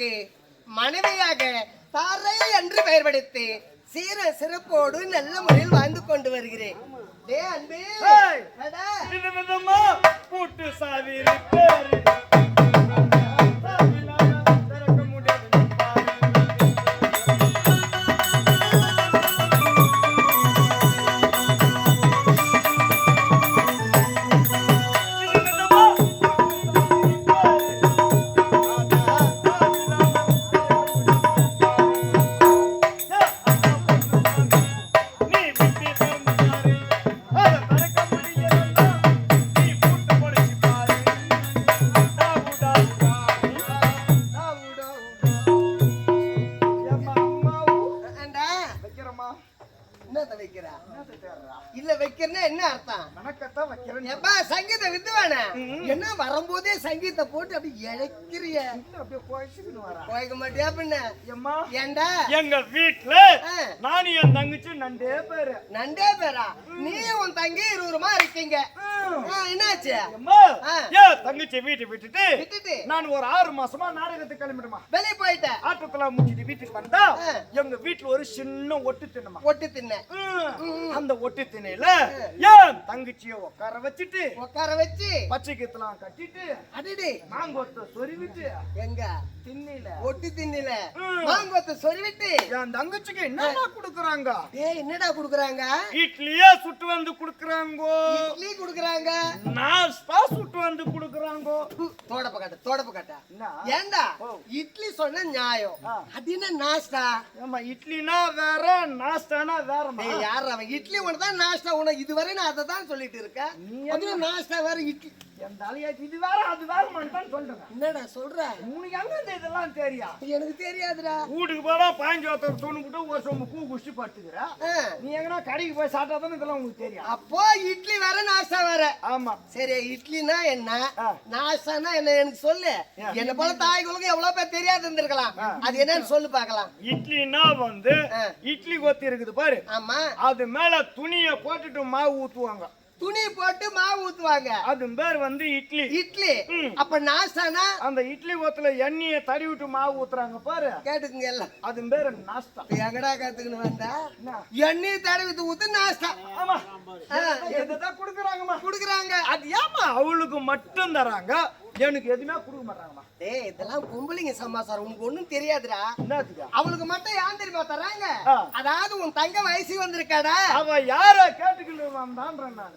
மன்னருக்கு மனைவியாக தாரை என்று பெயர் படுத்தி சீர சிறப்போடு நல்ல முறையில் வாழ்ந்து கொண்டு வருகிறேன். டே அன்பே பூட்டு சாவி வணக்கத்தான் வைக்கிறேன் எப்பா சங்கீத வித்துவான. என்ன வரும்போதே சங்கீத போட்டு அப்படி இழைக்கிறிய? அப்படியே குறைச்சிக்கிட்டு வரா போய்க்க மாட்டியா பின்ன? ஏம்மா ஏண்டா? எங்க வீட்ல ஆ. நானும் என் தங்கச்சி நண்டே பேரு. நண்டே பேரா? நீ உன் தங்கி இருவருமா இருக்கீங்க? என்னாச்சு? தங்கச்சி வீட்டை விட்டுட்டு விட்டுட்டு. நான் ஒரு ஆறு மாசமா நாடகத்துக்கு கிளம்பிடுமா வெளியே போயிட்ட ஆட்டத்துல முடிச்சிட்டு வீட்டுக்கு வந்தா. எங்க வீட்டுல ஒரு சின்ன ஒட்டு தின்னமா? ஒட்டு தின்ன அந்த ஒட்டு திணையில ஏன் தங்கச்சிய உட்கார வச்சுட்டு உட்கார வச்சு பச்சை கீத்தலாம் கட்டிட்டு அடிடி. மாங்கொத்த சொருவிட்டு எங்க? திண்ணில ஒட்டு தின்னில ம். மாங்கொத்த சொல்லிவிட்டு என் தங்கச்சிக்கு என்னமா குடுக்குறாங்க? டேய் என்னடா குடுக்குறாங்க? இட்லியே சுட்டு வந்து குடுக்குறாங்கோ. இட்லி குடுக்குறாங்க. நாஸ்பா சுட்டு வந்து குடுக்குறாங்கோ? தோடப்ப கட்ட தோடப்ப கட்ட? ஏண்டா. இட்லி சொன்ன நியாயம். அது என்ன நாஸ்டா ஆமா இட்லினா வேற நாஸ்டானா டேய் யார் அவன்? இட்லி ஒன்று தான் நாஸ்டா உனக்கு இதுவரை நான் அதை தான் சொல்லிட்டு இருக்கேன். நாஸ்டா வேற இட்லி? இது வேற அது வேற மாட்டான்னு சொல்றேன் என்னடா சொல்ற? உனக்கு எங்க இந்த இதெல்லாம் தெரியா? எனக்கு தெரியாதுடா. வீட்டுக்கு போனா பாஞ்சு ஒருத்தர் ஒரு சொம்பு பூ குடிச்சு படுத்துக்கிற. நீ எங்கன்னா கடைக்கு போய் சாப்பிட்டா தானே இதெல்லாம் உங்களுக்கு தெரியும். அப்போ இட்லி வேற நாஸ்டா வேற. ஆமா. சரி இட்லினா என்ன. நாஸ்டானா என்ன எனக்கு சொல்லு? என்ன போல தாய்களுக்கு எவ்வளவு பேர் தெரியாது இருந்திருக்கலாம். அது என்னன்னு சொல்லு பார்க்கலாம். இட்லினா வந்து. இட்லி கொத்தி இருக்குது பாரு. ஆமா. அது மேல துணிய போட்டுட்டு மாவு ஊத்துவாங்க. துணி போட்டு மாவு ஊத்துவாங்க. அது பேர் வந்து இட்லி. இட்லி. அப்ப நாஸ்டானா அந்த இட்லி கொத்துல எண்ணெய தடி விட்டு மாவு ஊத்துறாங்க பாரு. கேட்டுக்குங்க எல்லாம். அது பேரு நாஸ்தா. எங்கடா கத்துக்கணும் வந்தா? எண்ணெய் தடவி ஊத்து நாஸ்டா ஆமா. இதுதான் குடுக்குறாங்கம்மா? குடுக்குறாங்க. அது ஏமா அவளுக்கு மட்டும் தராங்க? எனக்கு எதுவுமே கொடுக்க மாட்டாங்கம்மா. டேய் இதெல்லாம் பொம்பளைங்க சமாசாரம். உனக்கு ஒண்ணும் தெரியாதுடா. அவளுக்கு மட்டும் ஏன் தெரியுமா தராங்க. அதாவது உன் தங்க வயசு வந்திருக்காடா? அவ யார கேட்டுக்கிட்டு வந்தான்ற நான்.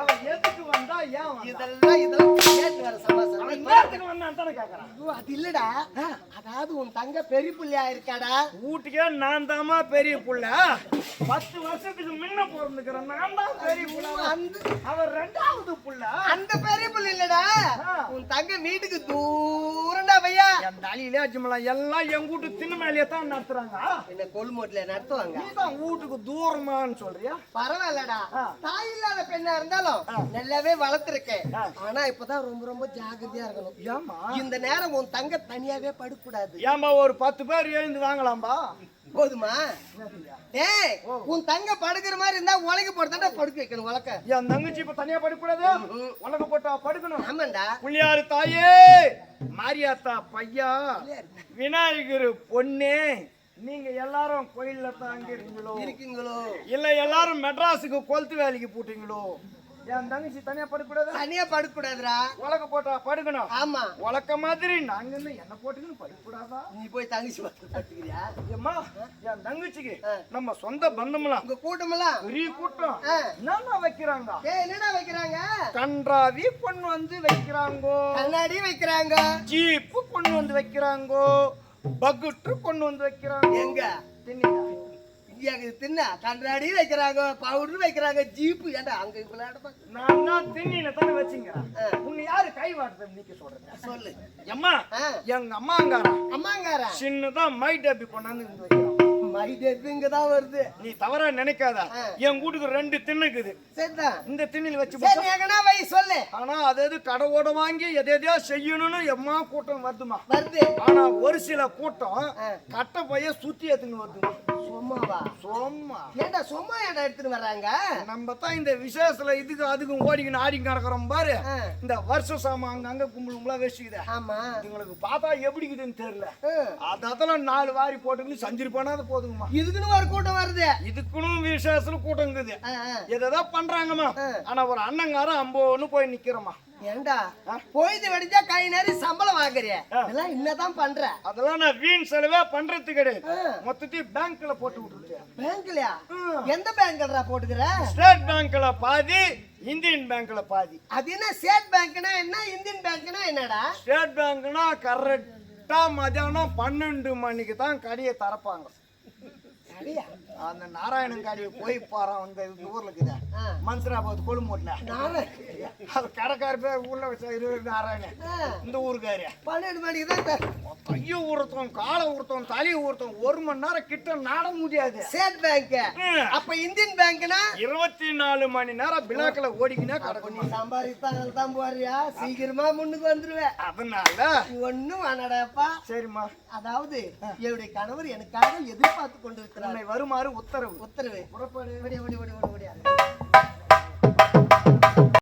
அவ எதுக்கு வந்தா ஏன் இதெல்லாம் இதெல்லாம் கேட்டு வர சமாசாரம் அவன் நேரத்துக்கு வந்தான்னு தானே கேக்குறான். ஐயோ, அது இல்லடா. அதாவது உன் தங்க பெரிய புள்ளையா இருக்காடா வீட்டுக்கே நான் தாமா பெரிய புள்ள. பத்து வருஷத்துக்கு முன்ன பிறந்துக்கிறேன் நான் தான் பெரிய புள்ள. அந்த அவர் ரெண்டாவது புள்ள. அந்த பெரிய புள்ள இல்லடா. உன் தங்க வீட்டுக்கு தூரண்டா பையா. என் தலையிலே எல்லாம் என் வீட்டு திண்ணு மேலேயே தான் நடத்துறாங்க. என்ன கொள்மோட்ல நடத்துவாங்க? நீ தான் வீட்டுக்கு தூரமான்னு சொல்றியா? பரவாயில்லடா. தாய் இல்லாத பெண்ணா இருந்தாலும். நல்லாவே வளர்த்திருக்கேன். ஆனா இப்பதான் ரொம்ப ரொம்ப ஜாகிரதையா இருக்கணும். ஏமா இந்த நேரம் உன் தங்க தனியாவே படுக்கூடாது ஏமா ஒரு பத்து பேர் எழுந்து வாங்கலாம்பா? போதுமா? ஏய் உன் தங்க படுக்கிற மாதிரி இருந்தா உலக போட்டு படுக்க வைக்கணும் உலக்க என் தங்கச்சி இப்ப தனியா படுக்கூடாது உலக போட்டா படுக்கணும். ஆமாண்டா. புள்ளியாரு தாயே மாரியாத்தா பையா விநாயகர் பொண்ணு நீங்க எல்லாரும் கோயில்ல தாங்கிறீங்களோ இருக்கீங்களோ? இல்ல எல்லாரும் மெட்ராஸுக்கு கொளுத்து வேலைக்கு போட்டீங்களோ? என் தங்கச்சி தனியா படுக்கூடாது தனியா படுக்கூடாதுடா உலக போட்டா படுக்கணும். ஆமா. உலக்க மாதிரி நாங்க என்ன போட்டுக்கணும்? படுக்கூடாதா நீ போய் தங்கச்சி படுத்து படுத்துக்கிறியா? ஏம்மா என் தங்கச்சிக்கு. நம்ம சொந்த பந்தம்லாம். உங்க கூட்டமெல்லாம்? பெரிய கூட்டம். என்னென்ன வைக்கிறாங்க? ஏய் என்னடா வைக்கிறாங்க? கன்றாவி பொண்ணு வந்து வைக்கிறாங்கோ. கண்ணாடி வைக்கிறாங்க. ஜீப்பு கொண்டு வந்து வைக்கிறாங்கோ. பகுட்டு கொண்டு வந்து வைக்கிறாங்க. எங்க. இங்க தின்ன கண்ணாடி வைக்கிறாங்க பவுடர் வைக்கிறாங்க ஜீப்பு. ஏன்டா அங்க விளையாட நான் தான் திண்ணில தானே வச்சுங்கிறேன் ஆ. உன்னை யாரு கை நீக்க சொல்றேன் சொல்லு. அம்மா. எங்க அம்மாங்காரா? அம்மாங்கார? சின்னதா மை டப்பி கொண்டாந்து இங்க வைக்கிறான் மை டெத் இங்க தான் வருது. நீ தவறா நினைக்காத. என் வீட்டுக்கு ரெண்டு திண்ணு இருக்குது. சரிதான் இந்த திண்ணில் வச்சு சரி எங்கனா வை சொல்லு. ஆனா அது எது கடவோட வாங்கி எதை எதையோ செய்யணும்னு எம்மா கூட்டம் வருதுமா? வருது. ஆனா ஒரு சில கூட்டம். கட்ட பைய சுத்தி எடுத்துன்னு வருதுமா? சும்மாவா? சும்மா. ஏன்டா சும்மா ஏன்டா எடுத்துட்டு வர்றாங்க? நம்ம தான் இந்த விசேஷத்துல இதுக்கு அதுக்கும் ஓடிக்கின்னு ஆடி கிடக்குறோம் பாரு. இந்த வருஷ சாமா அங்கங்க கும்பல் கும்பலா வச்சுக்குதே ஆமா. இதுங்களுக்கு பார்த்தா எப்படி இருக்குதுன்னு தெரியல அதெல்லாம் நாலு வாரி போட்டுக்கின்னு செஞ்சிருப்பானா அது போதுங்கம்மா. இதுக்குன்னு ஒரு கூட்டம் வருது. இதுக்குன்னு விசேஷத்துல கூட்டம் இருக்குது. எதாவது பண்றாங்கம்மா. ஆனா ஒரு அண்ணங்காரன் அம்போன்னு போய் நிக்கிறோமா ஏன்டா பொழுது வெடிச்சா கை நேரி சம்பளம் வாங்குறிய. இதெல்லாம் என்னதான் பண்ற? அதெல்லாம் நான் வீண் செலவே பண்றது கிடையாது. மொத்தத்தையும் பேங்க்ல போட்டு விட்டுருக்கேன் பேங்க்லயா. எந்த பேங்க்லடா போட்டுக்கிற? ஸ்டேட் பேங்க்ல பாதி இந்தியன் பேங்க்ல பாதி. அது என்ன ஸ்டேட் பேங்க்னா என்ன? இந்தியன் பேங்க்னா என்னடா? ஸ்டேட் பேங்க்னா கரெக்டா மதியானம் பன்னெண்டு மணிக்கு தான் கடையை திறப்பாங்க. 来呀。அந்த நாராயணன் கடையை போய் இந்த இந்த ஊர்ல இருக்குதா. மன்சராபாத் நானே அது கடைக்கார பேர் உள்ள வச்ச இருபது நாராயணன். இந்த ஊருக்காரு. பன்னெண்டு மணிக்கு தான் கையை உறுத்தோம் காலை உறுத்தோம் தலையை உறுத்தோம் ஒரு மணி நேரம் கிட்ட நாட முடியாது. State Bank. அப்ப இந்தியன் பேங்க்னா இருபத்தி நாலு மணி நேரம் பிளாக்ல ஓடிக்கினே நீ கிடக்கணும் சம்பாதித்தான் தான் போறியா? சீக்கிரமா முன்னுக்கு வந்துருவேன் அதனால? ஒண்ணும் வேணாடாப்பா. சரிம்மா. அதாவது என்னுடைய கணவர் எனக்காக எதிர்பார்த்து கொண்டிருக்கிறார். உன்னை வருமாறு உத்தரவு. உத்தரவு. புறப்பாடு